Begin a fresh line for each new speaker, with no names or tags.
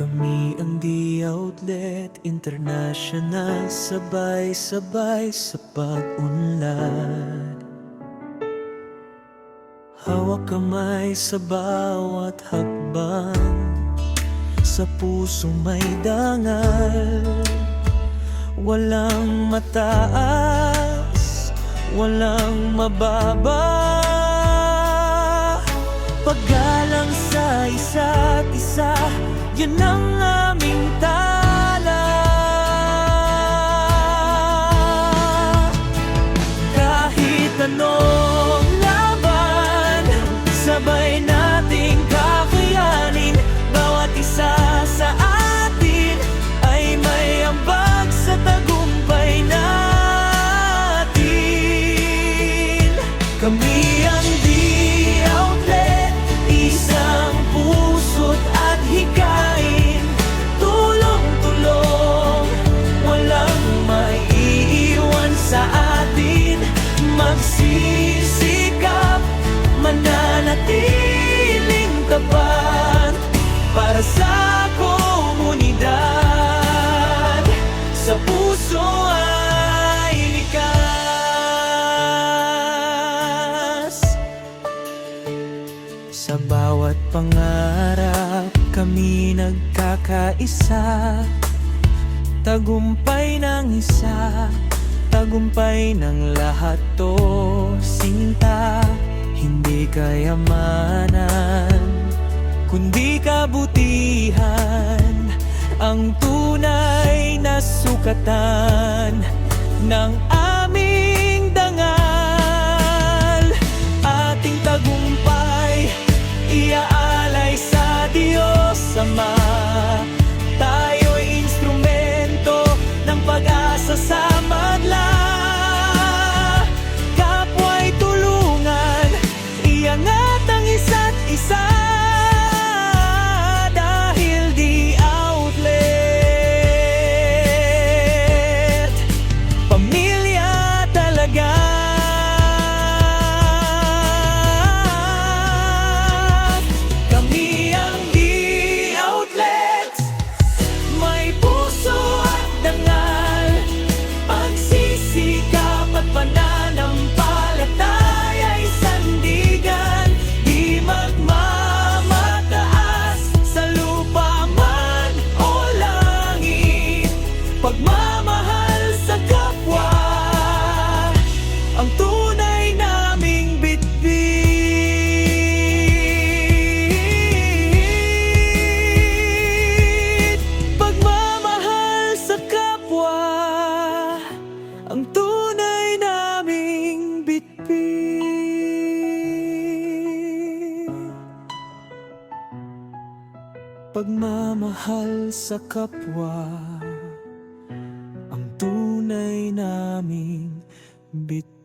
Kami ang D-Outlet International Sabay-sabay sa pag-unlad. Hawak kamay sa bawat hakbang Sa puso may dangal. Walang mataas Walang mababa. Paggalang sa isa't isa Yan ang aming tala. Kahit anong laban Sabay nating Sa puso ay likas. Sa bawat pangarap kami nagkakaisa. Tagumpay ng isa Tagumpay ng lahat to sinta. Hindi kayamanan Kundi kabutihan sukatan Ng aming dangal. Ating tagumpay Iaalay sa Diyos Ama. Tayo'y instrumento ng pag-asa sa Ang tunay naming bitbit. Pagmamahal sa kapwa Ang tunay naming bitbit